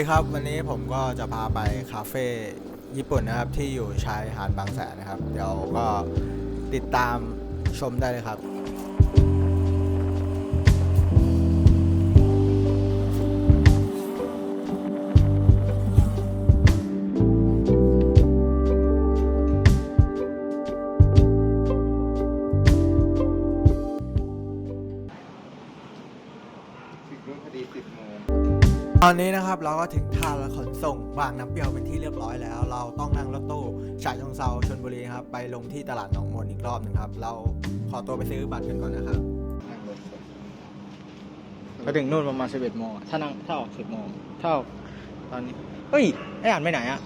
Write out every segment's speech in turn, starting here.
ดีครับ วันนี้ผมก็จะพาไปคาเฟ่ญี่ปุ่นนะครับที่อยู่ชายหาดบางแสนนะครับ เดี๋ยวก็ติดตามชมได้เลยครับ อนนี้นะครับเราก็ถึงท่าขนส่งบางน้ำเปรี้ยวเป็นที่เรียบร้อยแล้ว เราต้องนั่งรถตู้ฉะเชิงเซาชลบุรีครับไปลงที่ตลาดหนองมนอีกรอบหนึงครับ เราขอตัวไปซื้อบัตรกันก่อนนะครับนั่งรถสดไปถึงนู่นประมาณ11โมงอะถ้านั่งถ้าออก10โมงถ้าออกตอนนี้เฮ้ยไออ่านไปไหนอะ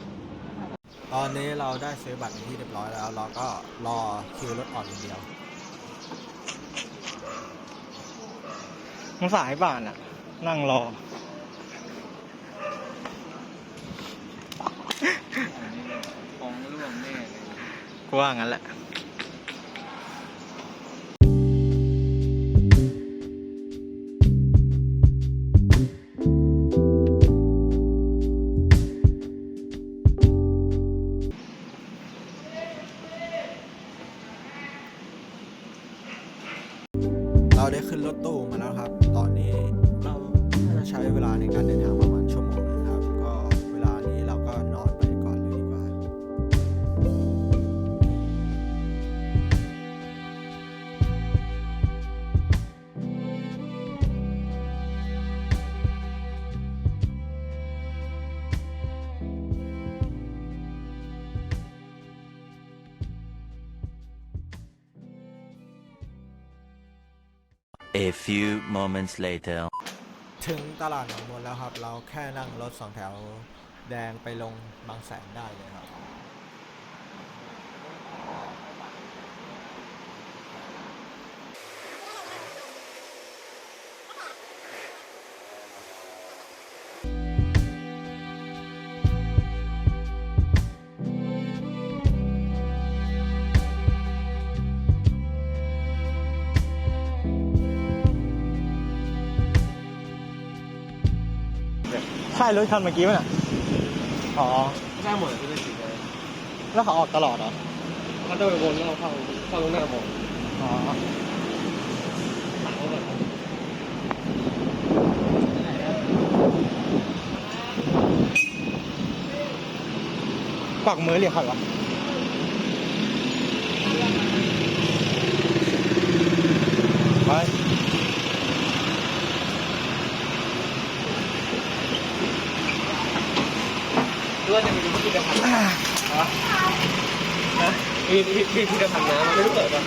ตอนนี้เราได้ซื้อบัตรเป็นที่เรียบร้อยแล้ว เราก็รอคิวรถออกอย่างเดียวมันสายบ้านอะนั่งรอ ฟองร่วงแน่เลย กู ว่างั้นแหละ A few moments later. ถึงตลาดหนองมนแล้วครับ เราแค่นั่งรถสองแถวแดงไปลงบางแสนได้เลยครับ ช่รถคันเมื่อกี้มั้ยน่ะอ๋อได้หมดเลยสิเลยแล้วเขาออกตลอดเหรอ เขาจะไปวนแล้วเราเข้าเข้าตรงหน้าหมดอ๋อกวักมือเรียกใครวะไป ด้วยจะมีพิพิธภัณฑ์ นะมีพิพิธภัณฑ์น้ำไม่รู้เปิดป่ะ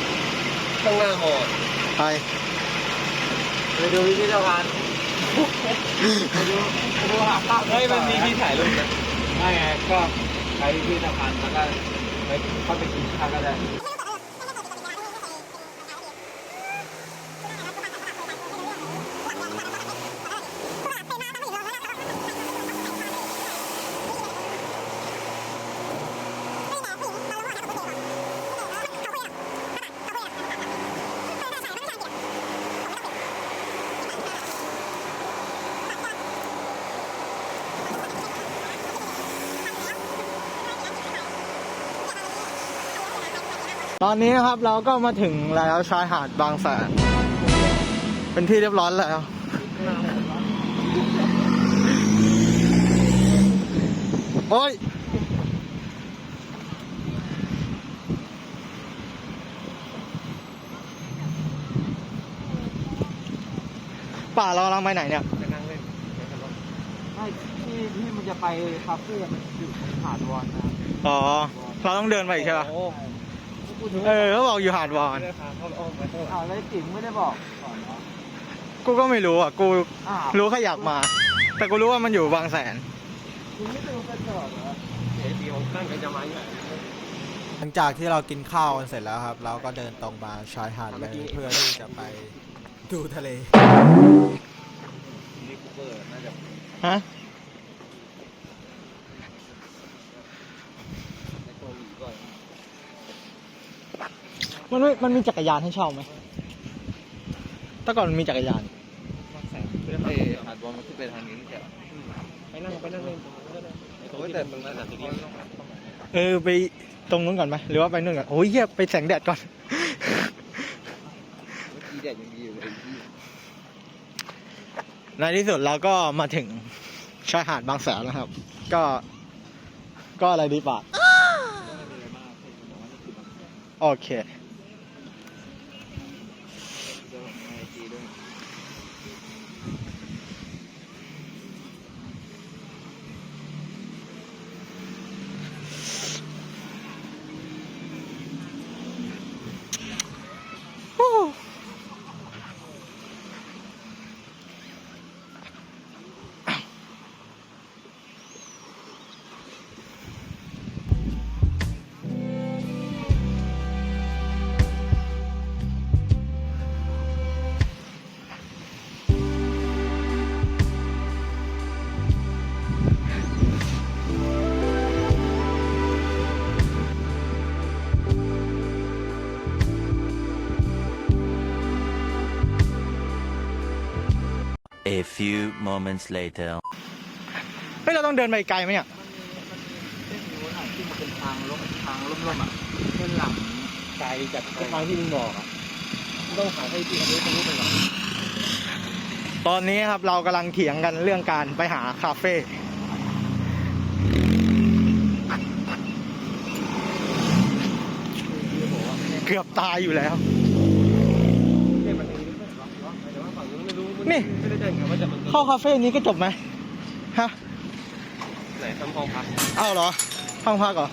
ข้างหน้ามอไปไปดูพิพิธภัณฑ์ไปดูไปดูหาภาพเฮ้ยมันมีที่ถ่ายรูปนะไม่ไงก็ไปพิพิธภัณฑ์แล้วก็ไปเข้าไปกินข้าวก็ได้ ตอนนี้นะครับเราก็มาถึงแล้วชายหาดบางแสน เป็นที่เรียบร้อยแล้ว โอ้ย ป่าเรากำลังไปไหนเนี่ยไปนั่งเล่นไม่ที่ที่มันจะไปคาเฟ่มันอยู่ตรงหาดวอนนะอ๋อ เราต้องเดินไปอีกใช่ปะ โอ้ พูดถึงเออเขาบอกอยู่หาดวอนไม่ได้พาเขาอ้อมไปเท่าไหร่อ้าวแล้วจิ๋มไม่ได้บอกก่อนเหรอกูก็ไม่รู้อะ กูอ้าวรู้แค่อยากมา แต่กูรู้ว่ามันอยู่บางแสนคุณไม่ดูกระจกเหรอเดี๋ยวเดียวนั่งกันจะมาใหญ่หลังจากที่เรากินข้าวกันเสร็จแล้วครับ เราก็เดินตรงมาชายหาดเลยเพื่อที่จะไปดูทะเลนี่คูเปอร์น่าจะฮะ ในเกาหลีก่อน มันไม่มันมีจักรยานให้เช่าไหมแต่ก่อนมันมีจักรยานบางแสนเพื่อไปหาดวอนมันขึ้นไปทางนี้นี่แหละเไปนั่งไปนั่งเล่นตรงนั้นก็ได้โอ้ยแต่ตรงนั้นอาจจะดีเออไปตรงนู้นก่อนไหมหรือว่าไปนู่นก่อนโอ้ยเหี้ยไปแสงแดดก่อนที่แดดยังดีอยู่เลยที่ในที่สุดเราก็มาถึงชายหาดบางแสนแล้วครับ ก็ ก็อะไรดีปะโอเค few moments later. เฮ้ยเราต้องเดินไปไกลไหมเนี่ยเส้นนู้นอะที่มันเป็นทางลบทางล่มๆอะเส้นหลังไกลจากทางที่มึงบอกอะต้องหาให้ที่เขารู้ตรงนี้ไปก่อนตอนนี้ครับเรากำลังเถียงกันเรื่องการไปหาคาเฟ่เกือบตายอยู่แล้ว นี่ไม่ได้เดินไงว่าจะมันเข้าคาเฟ่นี้ก็จบไหมฮะไหนทำห้องพักเอ้าเหรอห้องพักเหรอ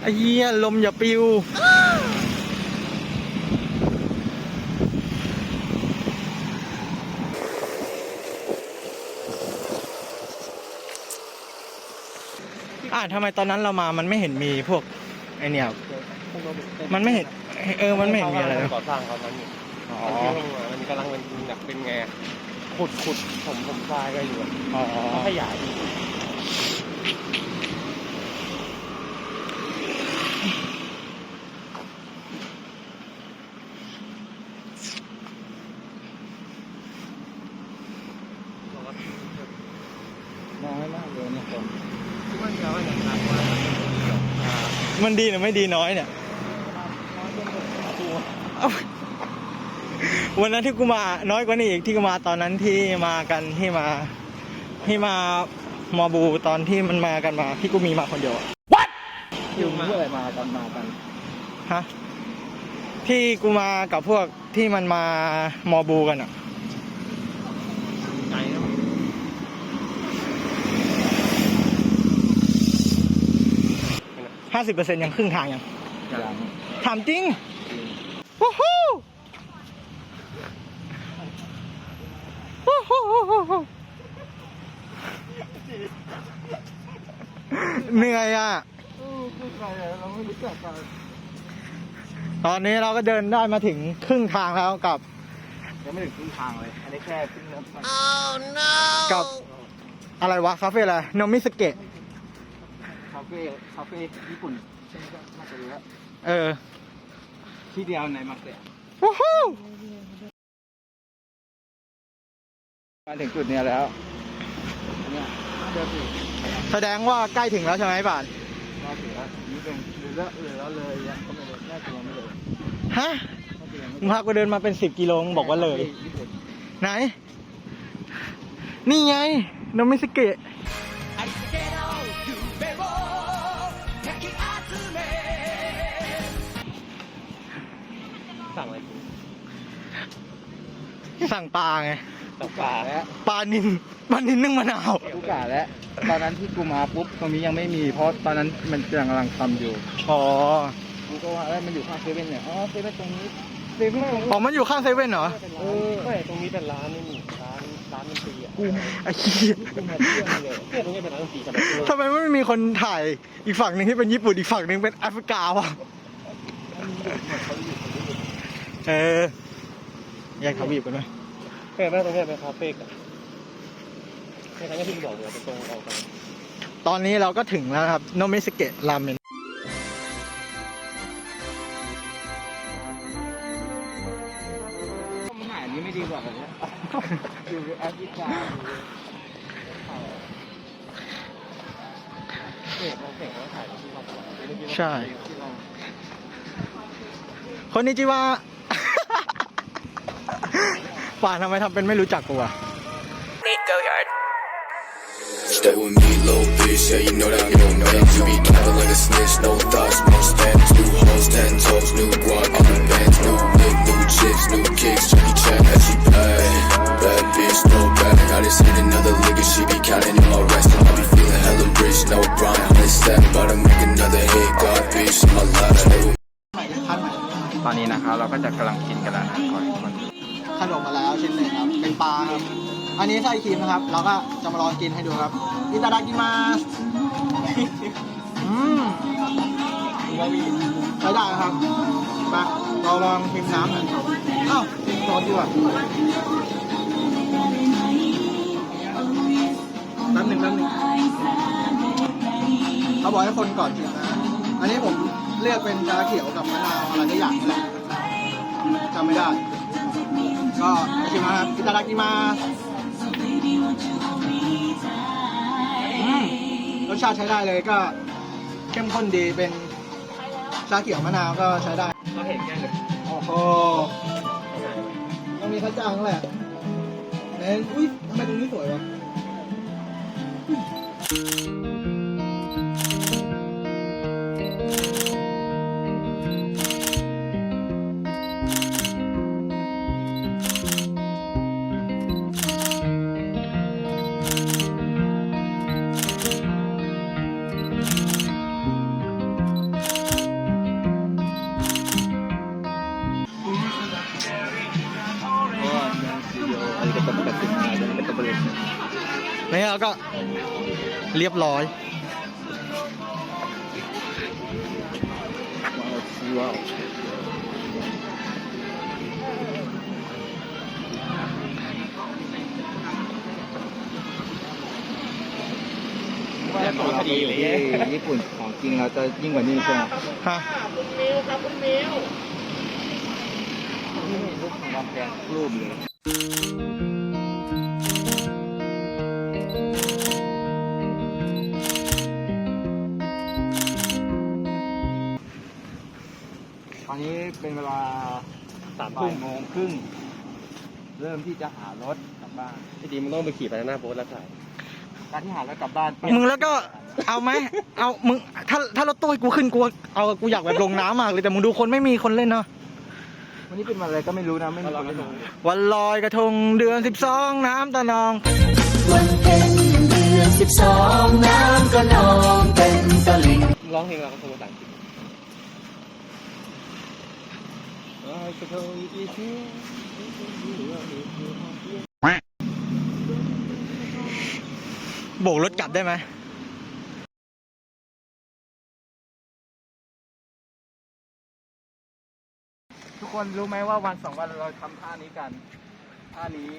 ไอ้เหี้ยลมอย่าปิวอ่าทำไมตอนนั้นเรามามันไม่เห็นมีพวกไอเนี่ยมันไม่เห็น เออมันไม่เห็นมีอะไรเลยก่อสร้างเขานั้นอยู่อ๋ อมันที่ลงมามันกำลังเป็นแบบเป็นไงขุดขุดผมผมทรายก็อยู่อะอ๋อเขาขยายอยู่น้อยมากเลยนะคน คิดว่าจะว่าอย่างไรว่า มันดีหรือไม่ดีน้อยเนี่ยเอ้า วันนั้นที่กูมาน้อยกว่านี้อีกที่กูมาตอนนั้นที่มากันที่มาที่มามอบูตอนที่มันมากันมาที่กูมีมาคนเดียวอะอยู่เมื่อไหร่มากันมากันฮะที่กูมากับพวกที่มันมามอบูกันอะไกลนะมันห้าสิบเปอร์เซ็นยังครึ่งทางยังอย่างถามจริงวู้ฮู้วู้ฮู้ฮู้ฮู้ฮู้ เหนื่อยอะเราไม่รู้จักกันตอนนี้เราก็เดินได้มาถึงครึ่งทางแล้วกับ ยังไม่ถึงครึ่งทางเลย อันนี้แค่ครึ่งน้ำไปกับอะไรวะคาเฟ่อะไรโนมิสเกะคาเฟ่คาเฟ่ญี่ปุ่นใช่ไหมก็น่าจะรู้แล้วเออ ที่เดียวในมาเกะวู้ฮู้ มาถึงจุดเนี้ยแล้วเนี่ยเดินถึงแสดงว่าใกล้ถึงแล้วใช่ไหมป่านมาถึงแล้วนี่เป็นหรือแล้วหรือแล้วเลยยังก็ไม่เลยน่าจะยังไม่เลยฮะน่าจะยังไม่มึงพากูเดินมาเป็นสิบกิโลมึงบอกว่าเลย ญี่ปุ่นไหน นี่ไงโนมิสเกะสั่งอะไรสั่งปลาไง ตกปลาแล้วปลานินปลานินนึ่งมะนาว กูกะแล้ว ตอนนั้นที่กูมาปุ๊บตรงนี้ยังไม่มี เพราะตอนนั้นมันกำลังทำอยู่ อ๋อกูก็ว่าเอ้ยมันอยู่ข้างเซเว่นเนี่ย อ๋อเซเว่นตรงนี้ เซเว่นตรงนี้อ๋อมันอยู่ข้างเซเว่นเหรอเออไม่ตรงนี้เป็นร้านนี่นี่ร้านร้านดนตรีอะกูไอ้เหี้ยกูมาเที่ยวนี่เลยเนี่ยตรงนี้เป็นร้านดนตรีกับแบบทำไมไม่มีคนถ่ายอีกฝั่งหนึ่งที่เป็นญี่ปุ่นอีกฝั่งหนึ่งเป็นแอฟริกาวะเออแยกทวีปกันไหม เห็นไหมตรงนี้เป็นคาเฟ่กันใครั้ที่บอกเลยจะตรงออกกันตอนนี้เราก็ถึงแล้วครับ โนมิสเกะรามเมนหานี้ไม่ดีกว่าเลยอยู่แอฟริกาใช่คนนี้จีว่า ป่านทำไมทำเป็นไม่รู้จักกูอะ Stay with me, little bitch. Yeah, you know that I'm your man. You be capping like a snitch. No thoughts, no stamps. New hoes, ten toes, new guap, all the bands. New whip, new chips, new kicks. Jackie Chan, as she pay. Bad bitch, no bag. I just hit another lick and she be counting in my rest. I be feeling hella rich, no grind. Honey step, about to make another hit. God, bitch, in my life. Stay with ตอนนี้นะครับเราก็จะกำลังกินกันแล้วนะขอทุกคน ขนมมาแล้วชิ้นหนึ่งครับ เป็นปลาครับ อันนี้ใส่ครีมนะครับ เราก็จะมาลองกินให้ดูครับอิตาดากิมาสอืมใช้ได้ครับมาเราลองชิมน้ำหน่อยอ้าวชิมซอสดีกว่าน้ำหนึ่งน้ำหนึ่งเขาบอกให้คนก่อนชิมนะ อันนี้ผมเลือกเป็นชาเขียวกับมะนาวอะไรทุกอย่างนี่แหละจำไม่ได้ ก็ไปชิมนะครับอิตาดากิมาอืมรสชาติใช้ได้เลยก็เข้มข้นดีเป็นชาเขียวมะนาวก็ใช้ได้เราเห็นแค่เลยโอ้โหต้องมีข้าวจ้างแหละเน้นอุ้ยทำไมตรงนี้สวยวะ รียบร้อยว้าวว่าเราไปอยู่ที่ญี่ปุ่นของจริงเราจะยิ่งกว่านี้ใช่ไหมฮะรูปของความแพงรูปเลย บ่ายโมงครึ่งเริ่มที่จะหารถกลับบ้านที่ดีมันต้องไปขี่ไปหน้าโพสแล้วถ่ายการที่หารถกลับบ้านมึงแล้วก็เอาไหมเอามึงถ้าถ้ารถตู้ให้กูขึ้นกูเอากูอยากแบบลงน้ำมากเลยแต่มึงดูคนไม่มีคนเล่นเนาะวันนี้เป็นวันอะไรก็ไม่รู้นะไม่มีคนเล่นวันลอยกระทงเดือนสิบสองน้ำตะนอง วันเพ็ญเดือนสิบสองน้ำก็นองเต็มตลิ่งร้องเพลงเราก็พูดภาษาอังกฤษ โบกรถกลับได้ไหมทุกคนรู้ไหมว่าวันสองวันเราทำท่านี้กันท่านี้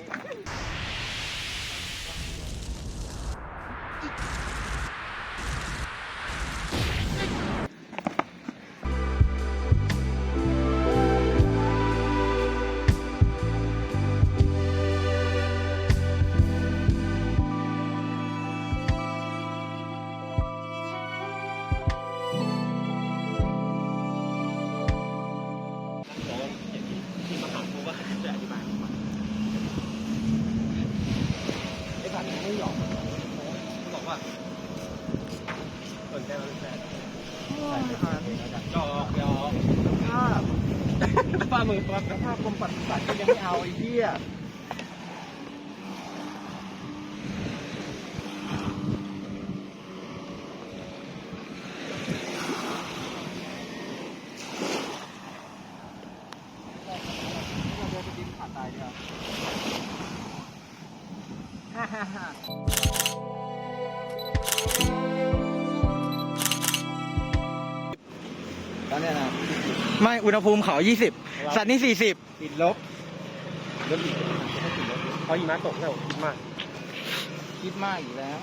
อุณหภูมิเขายี่สิบสัตว์นี่สี่สิบติดลบรถอีกเพราะหิมะตกแล้วคิดมาก คิดมากอยู่แล้ว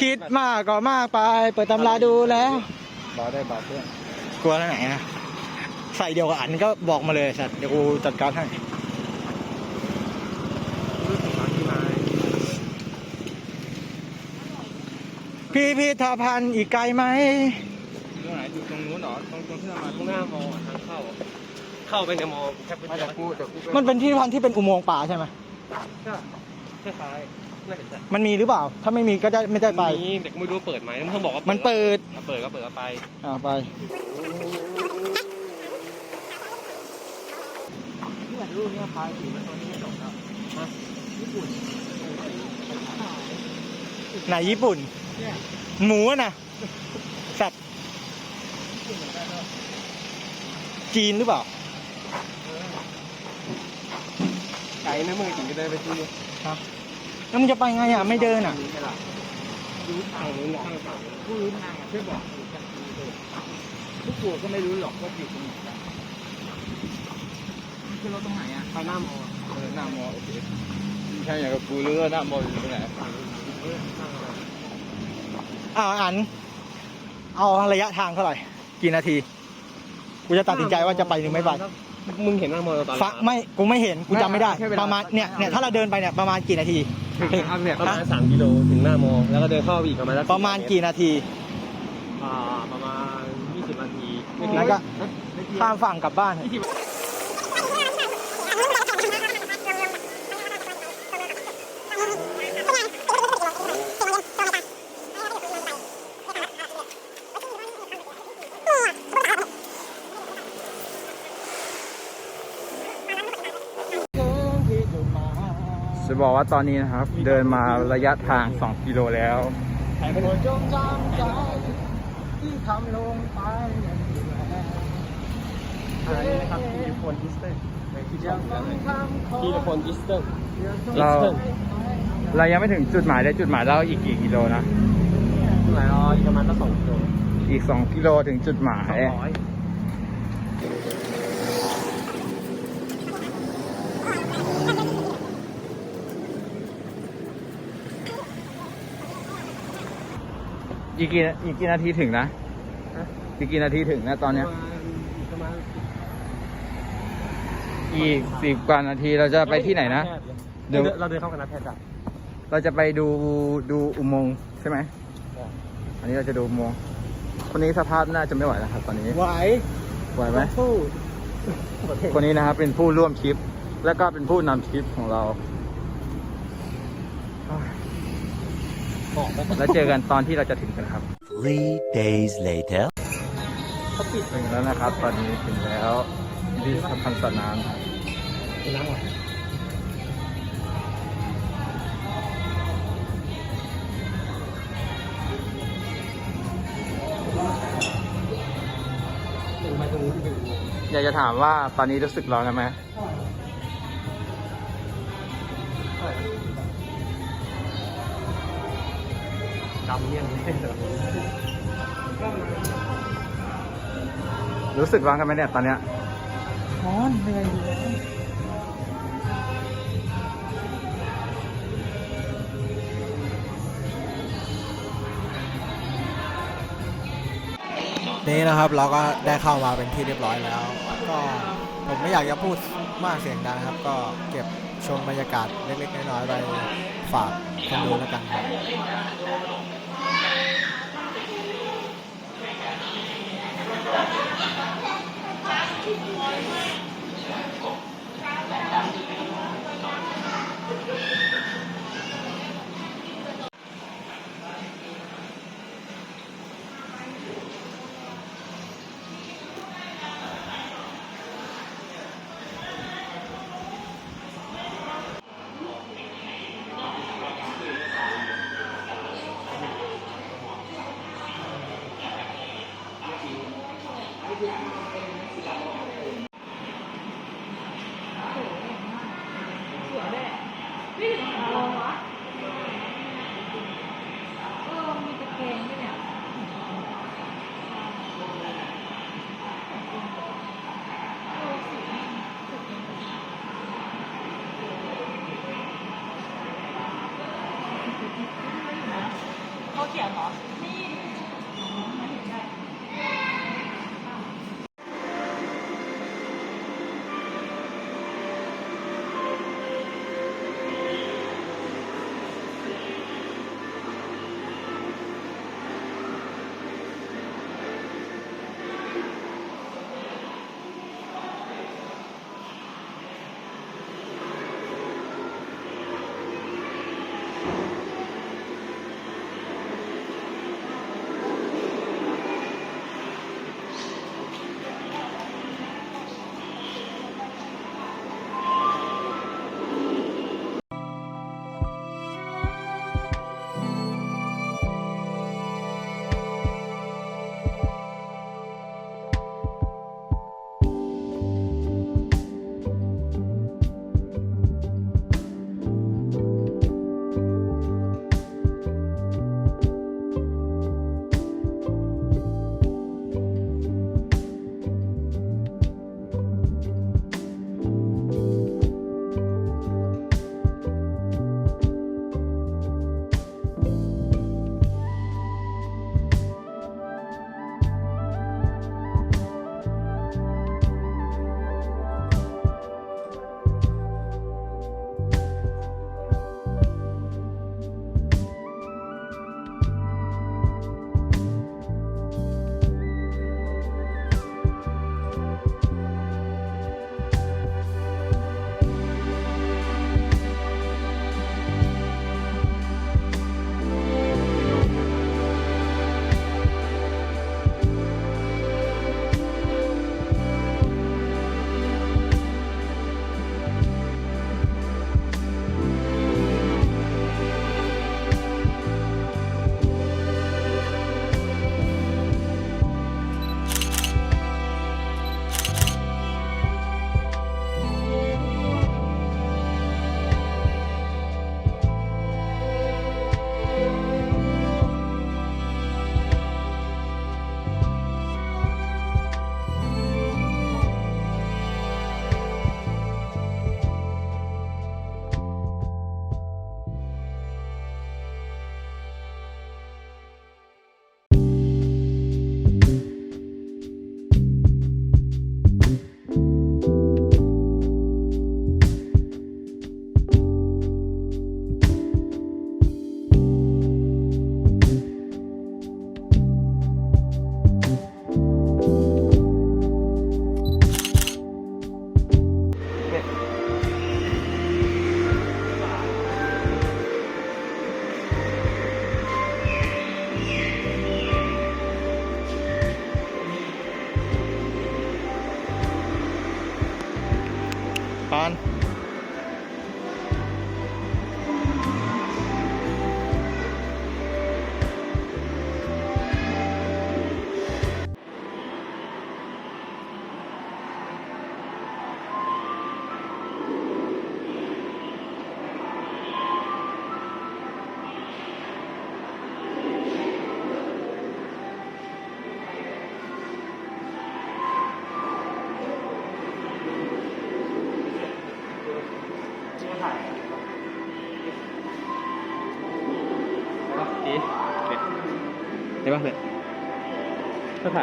คิดมากก็มากไป เปิดตำราดูแล้วเบาได้เบาเพื่อนกลัวแล้วไหนนะ ใส่เดียวกับอันก็บอกมาเลยสัตว์เดี๋ยวกูจัดการให้ พิพิธภัณฑ์อีกไกลไหมเรื่องไหนอยู่ตรงนู้นเหรอตรงตรงที่เรามาข้างหน้ามอทางเข้า เข้าไปในมอแคปไม่แต่กูแต่กูมันเป็นที่พันที่เป็นอุโมงค์ป่าใช่ไหมคล้ายๆน่าจะใช่มันมีหรือเปล่า ถ้าไม่มีก็จะไม่ได้ไป มีเด็กไม่รู้ว่าเปิดไหมมันบอกว่ามันเปิดอะเปิดก็เปิดก็ไป อ่าไปเนี่ยรูปเนี้ยพายถือว่าตัวนี้ไม่จบแล้วไหนญี่ปุ่นหมูอะนะสัตว์จีนหรือเปล่า ไกลนะมือถึงจะเดินไปที่นี่ครับ แล้วมึงจะไปไงอะ ไม่เดินอะทางนู้นข้างฝั่งกูรู้ทางอะช่วยบอกกูจักทีเถอะพวกกูก็ไม่รู้หรอกว่าอยู่ตรงไหนอะคือเราตรงไหนอะไปหน้ามอเออหน้ามอโอเคใช่อย่างกับกูรู้ว่าหน้ามออยู่ตรงไหนอ่าอัน เอาระยะทางเท่าไหร่ กี่นาที กูจะตัดสินใจว่าจะไปหรือไม่ไป มึงเห็นหน้ามอตอน ฟักไม่กูไม่เห็นกูจำไม่ได้ประมาณเนี่ยเนี่ยถ้าเราเดินไปเนี่ยประมาณกี่นาทีประมาณสามกิโลถึงหน้ามอ แล้วก็เดินเข้าไปอีกประมาณสักประมาณกี่นาทีอ่าประมาณยี่สิบนาทีไม่ถึง แล้วก็ข้ามฝั่งกลับบ้าน จะบอกว่าตอนนี้นะครับ เดินมาระยะทาง 2 กิโลแล้วจงจำใจที่ทำลงไปอันนี้นะครับทีละคนอิสเตอร์ในที่ชอบกันเลยทีละคนอิสเตอร์เราเรายังไม่ถึงจุดหมายเลยจุดหมายเราอีกกี่กิโลนะหลายร้อยประมาณสักสองกิโลอีก2กิโลถึงจุดหมาย องร้อยอีกกี่อีกกี่นาทีถึงนะอีกกี่นาทีถึงนะตอนเนี้ย ประมาณอีกสิบกว่านาทีเราจะไปที่ไหนนะ เดี๋เดี๋ยยววเราเดินเข้าคณะแพทย์จ้ะเราจะไปดูดูอุโมงค์ใช่ไหมอันนี้เราจะดูอุโมงค์คนนี้สภาพน่าจะไม่ไหวแล้วครับ ตอนนี้ไหวไหวไหมสู้คนนี้นะครับเป็นผู้ร่วมทริป แล้วก็เป็นผู้นำทริปของเรา แล้วเจอกันตอนที่เราจะถึงกันครับ Three days later. ถึงแล้วนะครับ ตอนนี้ถึงแล้วที่สะพานสนามอยากจะถามว่าตอนนี้รู้สึกร้อนกันไหมำเนี่ยรู้สึกร้อนกันไหมเนี่ยตอนเนี้ยร้อนเหนื่อยนี่นะครับเราก็ได้เข้ามาเป็นที่เรียบร้อยแล้ว ก็ผมไม่อยากจะพูดมากเสียงดังครับ ก็เก็บชมบรรยากาศเล็กๆน้อยๆไปฝากคนดูแล้วกันครับ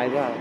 าถ่ายก็ส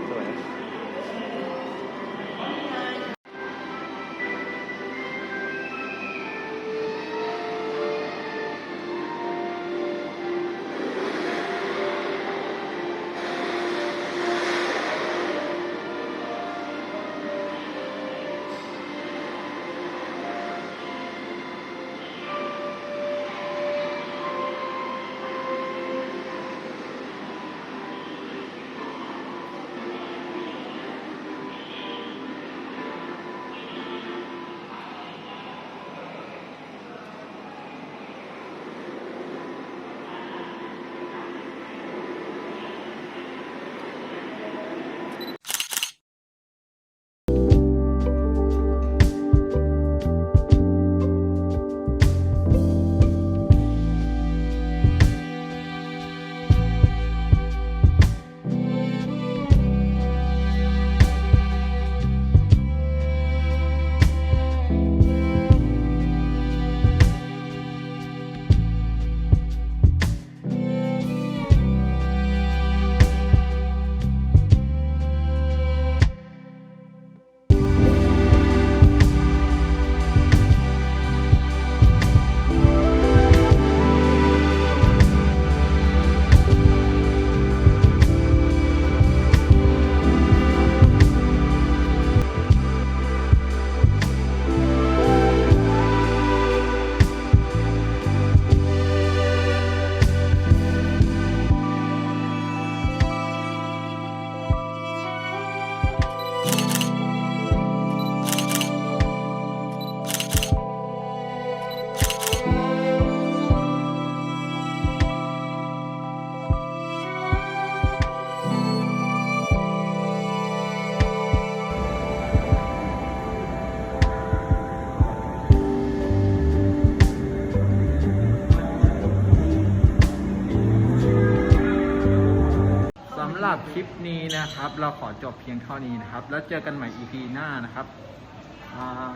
วย สำหรับคลิปนี้นะครับเรา จบเพียงเท่านี้นะครับ แล้วเจอกันใหม่ EP หน้านะครับอ่า